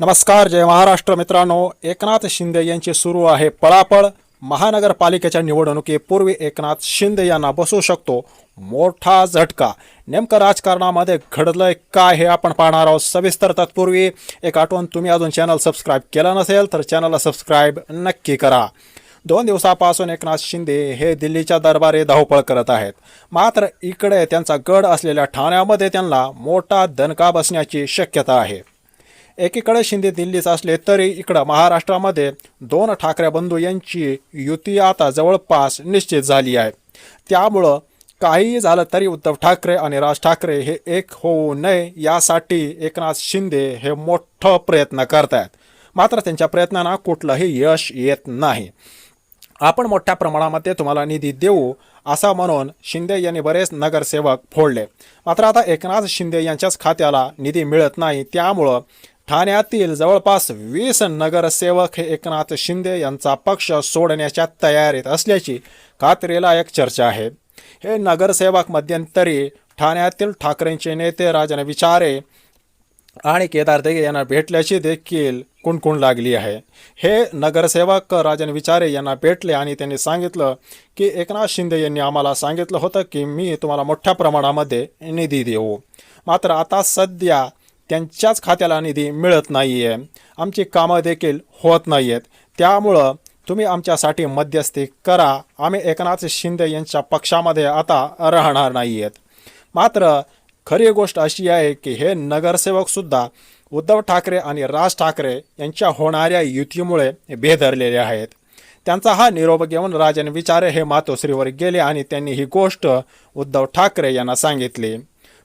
नमस्कार जय महाराष्ट्र मित्रांनो. एकनाथ शिंदे यांची सुरू आहे पळापळ. महानगरपालिकेच्या निवडणुकीपूर्वी एकनाथ शिंदे यांना बसू शकतो. मोठा झटका. नेमकं राजकारणामध्ये घडलंय काय हे आपण पाहणार आहोत. सविस्तर तत्पूर्वी एक आठवण तुम्ही अजून चॅनल सबस्क्राईब केलं नसेल तर चॅनलला सबस्क्राईब नक्की करा. दोन दिवसापासून एकनाथ शिंदे हे दिल्लीच्या दरबारी धावपळ करत आहेत. मात्र इकडे त्यांचा गड असलेल्या ठाण्यामध्ये त्यांना मोठा दणका बसण्याची शक्यता आहे. एकीकडे शिंदे दिल्लीच असले तरी इकडं महाराष्ट्रामध्ये दोन ठाकरे बंधू यांची युती आता जवळपास निश्चित झाली आहे. त्यामुळं काहीही झालं तरी उद्धव ठाकरे आणि राज ठाकरे हे एक होऊ नये यासाठी एकनाथ शिंदे हे मोठं प्रयत्न करत आहेत मात्र त्यांच्या प्रयत्नांना कुठलंही यश येत नाही. आपण मोठ्या प्रमाणामध्ये तुम्हाला निधी देऊ असा म्हणून शिंदे यांनी बरेच नगरसेवक फोडले. मात्र आता एकनाथ शिंदे यांच्याच खात्याला निधी मिळत नाही. त्यामुळं ठाण्यातील जवळपास वीस नगरसेवक हे एकनाथ शिंदे यांचा पक्ष सोडण्याच्या तयारीत असल्याची खात्रीलायक चर्चा आहे. हे नगरसेवक मध्यंतरी ठाण्यातील ठाकरेंचे नेते राजन विचारे आणि केदार देगे यांना भेटल्याची देखील कुणकुण लागली आहे. हे नगरसेवक राजन विचारे यांना भेटले आणि त्यांनी सांगितलं की एकनाथ शिंदे यांनी आम्हाला सांगितलं होतं की मी तुम्हाला मोठ्या प्रमाणामध्ये निधी देऊ. मात्र आता सध्या त्यांच्याच खात्याला निधी मिळत नाही आहे आमची कामं देखील होत नाही आहेत त्यामुळं तुम्ही आमच्यासाठी मध्यस्थी करा. आम्ही एकनाथ शिंदे यांच्या पक्षामध्ये आता राहणार नाही आहेत मात्र खरी गोष्ट अशी आहे की हे नगरसेवकसुद्धा उद्धव ठाकरे आणि राज ठाकरे यांच्या होणाऱ्या युतीमुळे बेधरलेले आहेत. त्यांचा हा निरोप घेऊन राजन विचारे हे मातोश्रीवर गेले आणि त्यांनी ही गोष्ट उद्धव ठाकरे यांना सांगितली.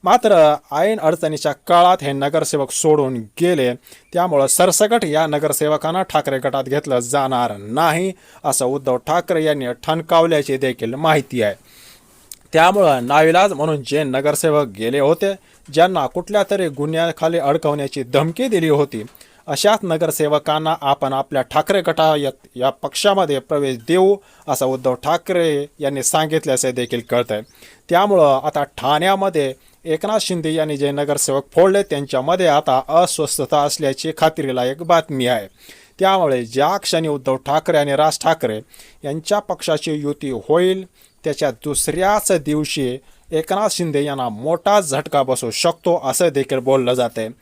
मात्र ऐन अडचणीच्या काळात हे नगरसेवक सोडून गेले. त्यामुळं सरसकट या नगरसेवकांना ठाकरे गटात घेतलं जाणार नाही असं उद्धव ठाकरे यांनी ठणकावल्याची देखील माहिती आहे. त्यामुळं नाविलाज म्हणून जे नगरसेवक गेले होते ज्यांना कुठल्या तरी गुन्ह्याखाली अडकवण्याची धमकी दिली होती अशाच नगरसेवकांना आपण आपल्या ठाकरे गटा या पक्षामध्ये प्रवेश देऊ असं उद्धव ठाकरे यांनी सांगितल्याचे देखील कळतं आहे त्यामुळं आता ठाण्यामध्ये एकनाथ शिंदे यांनी जे नगरसेवक फोडले. त्यांच्यामध्ये आता अस्वस्थता असल्याची खात्रीलायक बातमी आहे. त्यामुळे ज्या क्षणी उद्धव ठाकरे आणि राज ठाकरे यांच्या पक्षाची युती होईल त्याच्या दुसऱ्याच दिवशी एकनाथ शिंदे यांना मोठा झटका बसू शकतो असं देखील बोललं जाते